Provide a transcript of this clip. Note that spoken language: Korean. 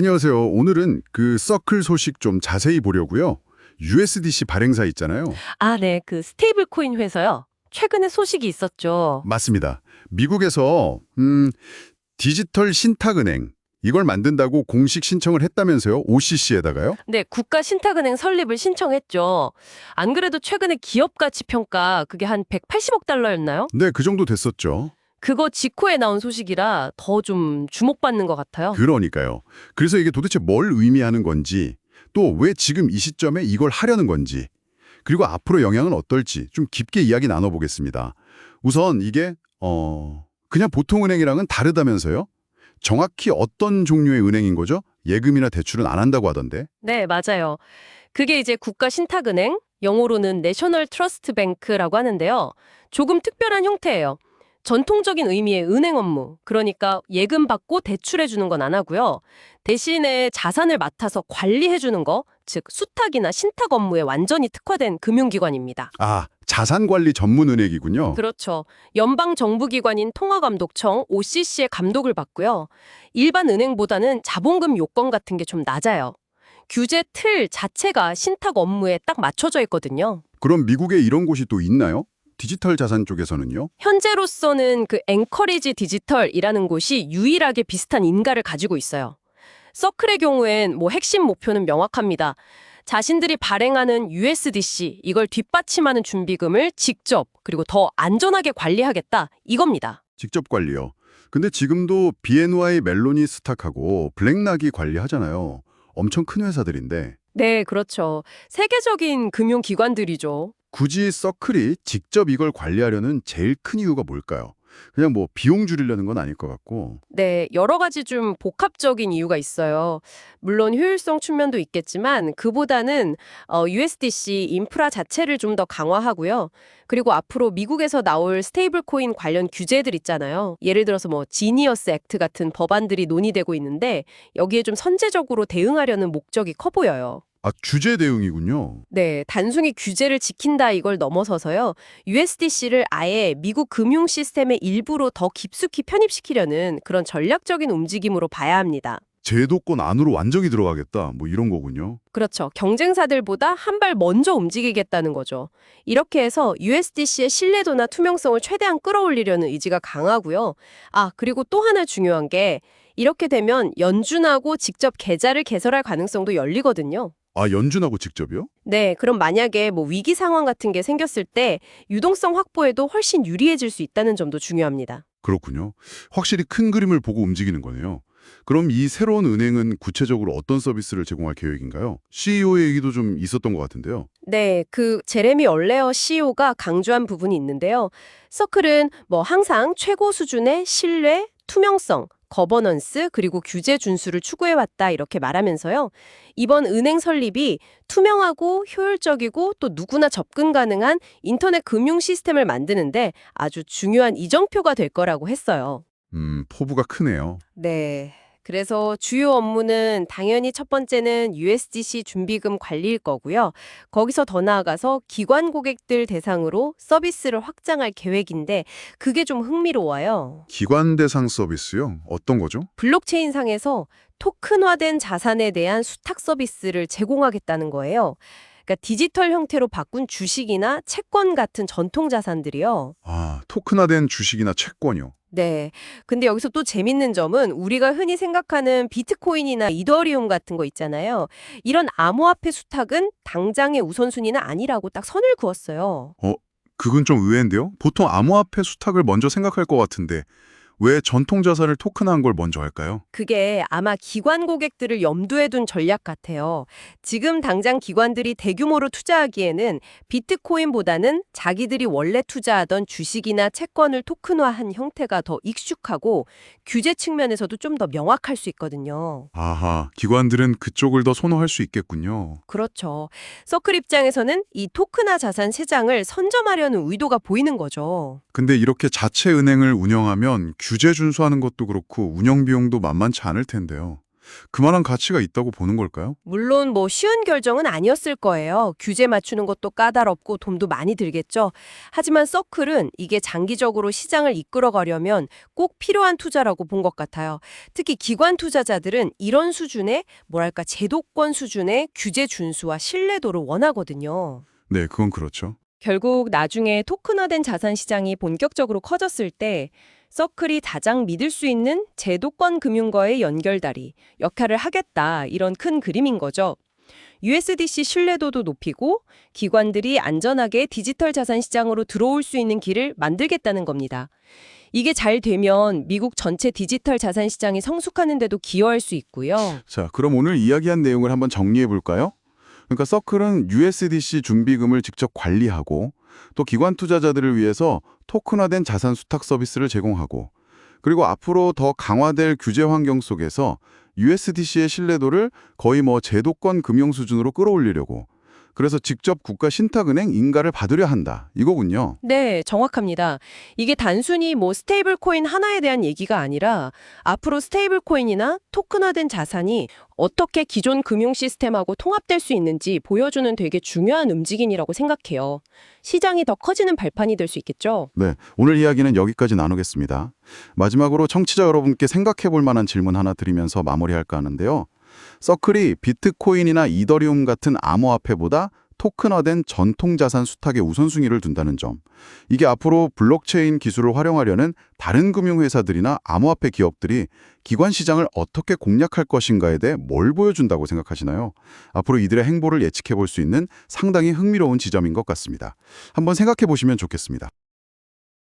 안녕하세요. 오늘은 그 서클 소식 좀 자세히 보려고요. USDC 발행사 있잖아요. 아, 네. 그 스테이블 코인 회사요. 최근에 소식이 있었죠. 맞습니다. 미국에서 음, 디지털 신탁은행 이걸 만든다고 공식 신청을 했다면서요? OCC에다가요? 네, 국가 신탁은행 설립을 신청했죠. 안 그래도 최근에 기업 가치 평가 그게 한 180억 달러였나요? 네, 그 정도 됐었죠. 그거 직후에 나온 소식이라 더 좀 주목받는 것 같아요. 그러니까요. 그래서 이게 도대체 뭘 의미하는 건지 또 왜 지금 이 시점에 이걸 하려는 건지 그리고 앞으로 영향은 어떨지 좀 깊게 이야기 나눠보겠습니다. 우선 이게 어 그냥 보통 은행이랑은 다르다면서요? 정확히 어떤 종류의 은행인 거죠? 예금이나 대출은 안 한다고 하던데. 네, 맞아요. 그게 이제 국가 신탁은행, 영어로는 내셔널 트러스트 뱅크라고 하는데요. 조금 특별한 형태예요. 전통적인 의미의 은행 업무, 그러니까 예금 받고 대출해 주는 건 안 하고요. 대신에 자산을 맡아서 관리해 주는 거, 즉 수탁이나 신탁 업무에 완전히 특화된 금융기관입니다. 아, 자산관리 전문 은행이군요. 그렇죠. 연방 정부기관인 통화감독청 OCC의 감독을 받고요. 일반 은행보다는 자본금 요건 같은 게 좀 낮아요. 규제 틀 자체가 신탁 업무에 딱 맞춰져 있거든요. 그럼 미국에 이런 곳이 또 있나요? 디지털 자산 쪽에서는요? 현재로서는 그 앵커리지 디지털이라는 곳이 유일하게 비슷한 인가를 가지고 있어요. 서클의 경우엔 뭐 핵심 목표는 명확합니다. 자신들이 발행하는 USDC 이걸 뒷받침하는 준비금을 직접 그리고 더 안전하게 관리하겠다 이겁니다. 직접 관리요. 근데 지금도 BNY 멜로니 스탁하고 블랙락이 관리하잖아요. 엄청 큰 회사들인데 네, 그렇죠. 세계적인 금융기관들이죠. 굳이 서클이 직접 이걸 관리하려는 제일 큰 이유가 뭘까요? 그냥 뭐 비용 줄이려는 건 아닐 것 같고 네, 여러 가지 좀 복합적인 이유가 있어요. 물론 효율성 측면도 있겠지만 그보다는 어, USDC 인프라 자체를 좀 더 강화하고요. 그리고 앞으로 미국에서 나올 스테이블 코인 관련 규제들 있잖아요. 예를 들어서 뭐 지니어스 액트 같은 법안들이 논의되고 있는데 여기에 좀 선제적으로 대응하려는 목적이 커 보여요. 아 규제 대응이군요. 네, 단순히 규제를 지킨다 이걸 넘어서서요. USDC를 아예 미국 금융 시스템의 일부로 더 깊숙이 편입시키려는 그런 전략적인 움직임으로 봐야 합니다. 제도권 안으로 완전히 들어가겠다 뭐 이런 거군요. 그렇죠. 경쟁사들보다 한 발 먼저 움직이겠다는 거죠. 이렇게 해서 USDC의 신뢰도나 투명성을 최대한 끌어올리려는 의지가 강하고요. 아, 그리고 또 하나 중요한 게 이렇게 되면 연준하고 직접 계좌를 개설할 가능성도 열리거든요. 아 연준하고 직접이요? 네, 그럼 만약에 뭐 위기 상황 같은 게 생겼을 때 유동성 확보에도 훨씬 유리해질 수 있다는 점도 중요합니다. 그렇군요. 확실히 큰 그림을 보고 움직이는 거네요. 그럼 이 새로운 은행은 구체적으로 어떤 서비스를 제공할 계획인가요? CEO의 얘기도 좀 있었던 것 같은데요. 네, 그 제레미 얼레어 CEO가 강조한 부분이 있는데요. 서클은 뭐 항상 최고 수준의 신뢰, 투명성, 거버넌스 그리고 규제 준수를 추구해왔다 이렇게 말하면서요. 이번 은행 설립이 투명하고 효율적이고 또 누구나 접근 가능한 인터넷 금융 시스템을 만드는데 아주 중요한 이정표가 될 거라고 했어요. 음, 포부가 크네요. 네. 그래서 주요 업무는 당연히 첫 번째는 USDC 준비금 관리일 거고요. 거기서 더 나아가서 기관 고객들 대상으로 서비스를 확장할 계획인데 그게 좀 흥미로워요. 기관 대상 서비스요? 어떤 거죠? 블록체인 상에서 토큰화된 자산에 대한 수탁 서비스를 제공하겠다는 거예요. 그러니까 디지털 형태로 바꾼 주식이나 채권 같은 전통 자산들이요. 아, 토큰화된 주식이나 채권이요. 네. 근데 여기서 또 재밌는 점은 우리가 흔히 생각하는 비트코인이나 이더리움 같은 거 있잖아요. 이런 암호화폐 수탁은 당장의 우선순위는 아니라고 딱 선을 그었어요. 그건 좀 의외인데요? 보통 암호화폐 수탁을 먼저 생각할 것 같은데 왜 전통 자산을 토큰화한 걸 먼저 할까요? 그게 아마 기관 고객들을 염두에 둔 전략 같아요. 지금 당장 기관들이 대규모로 투자하기에는 비트코인보다는 자기들이 원래 투자하던 주식이나 채권을 토큰화한 형태가 더 익숙하고 규제 측면에서도 좀 더 명확할 수 있거든요. 아하, 기관들은 그쪽을 더 선호할 수 있겠군요. 그렇죠. 서클 입장에서는 이 토큰화 자산 세장을 선점하려는 의도가 보이는 거죠. 근데 이렇게 자체 은행을 운영하면 규제 준수하는 것도 그렇고 운영 비용도 만만치 않을 텐데요. 그만한 가치가 있다고 보는 걸까요? 물론 뭐 쉬운 결정은 아니었을 거예요. 규제 맞추는 것도 까다롭고 돈도 많이 들겠죠. 하지만 서클은 이게 장기적으로 시장을 이끌어가려면 꼭 필요한 투자라고 본 것 같아요. 특히 기관 투자자들은 이런 수준의 뭐랄까 제도권 수준의 규제 준수와 신뢰도를 원하거든요. 네, 그건 그렇죠. 결국 나중에 토큰화된 자산 시장이 본격적으로 커졌을 때 서클이 가장 믿을 수 있는 제도권 금융과의 연결다리 역할을 하겠다 이런 큰 그림인 거죠. USDC 신뢰도도 높이고 기관들이 안전하게 디지털 자산 시장으로 들어올 수 있는 길을 만들겠다는 겁니다. 이게 잘 되면 미국 전체 디지털 자산 시장이 성숙하는 데도 기여할 수 있고요. 자, 그럼 오늘 이야기한 내용을 한번 정리해 볼까요? 그러니까 서클은 USDC 준비금을 직접 관리하고 또 기관 투자자들을 위해서 토큰화된 자산 수탁 서비스를 제공하고 그리고 앞으로 더 강화될 규제 환경 속에서 USDC의 신뢰도를 거의 뭐 제도권 금융 수준으로 끌어올리려고 그래서 직접 국가 신탁은행 인가를 받으려 한다. 이거군요. 네, 정확합니다. 이게 단순히 뭐 스테이블 코인 하나에 대한 얘기가 아니라 앞으로 스테이블 코인이나 토큰화된 자산이 어떻게 기존 금융 시스템하고 통합될 수 있는지 보여주는 되게 중요한 움직임이라고 생각해요. 시장이 더 커지는 발판이 될 수 있겠죠. 네, 오늘 이야기는 여기까지 나누겠습니다. 마지막으로 청취자 여러분께 생각해 볼 만한 질문 하나 드리면서 마무리할까 하는데요. 서클이 비트코인이나 이더리움 같은 암호화폐보다 토큰화된 전통 자산 수탁에 우선순위를 둔다는 점. 이게 앞으로 블록체인 기술을 활용하려는 다른 금융회사들이나 암호화폐 기업들이 기관 시장을 어떻게 공략할 것인가에 대해 뭘 보여준다고 생각하시나요? 앞으로 이들의 행보를 예측해 볼 수 있는 상당히 흥미로운 지점인 것 같습니다. 한번 생각해 보시면 좋겠습니다.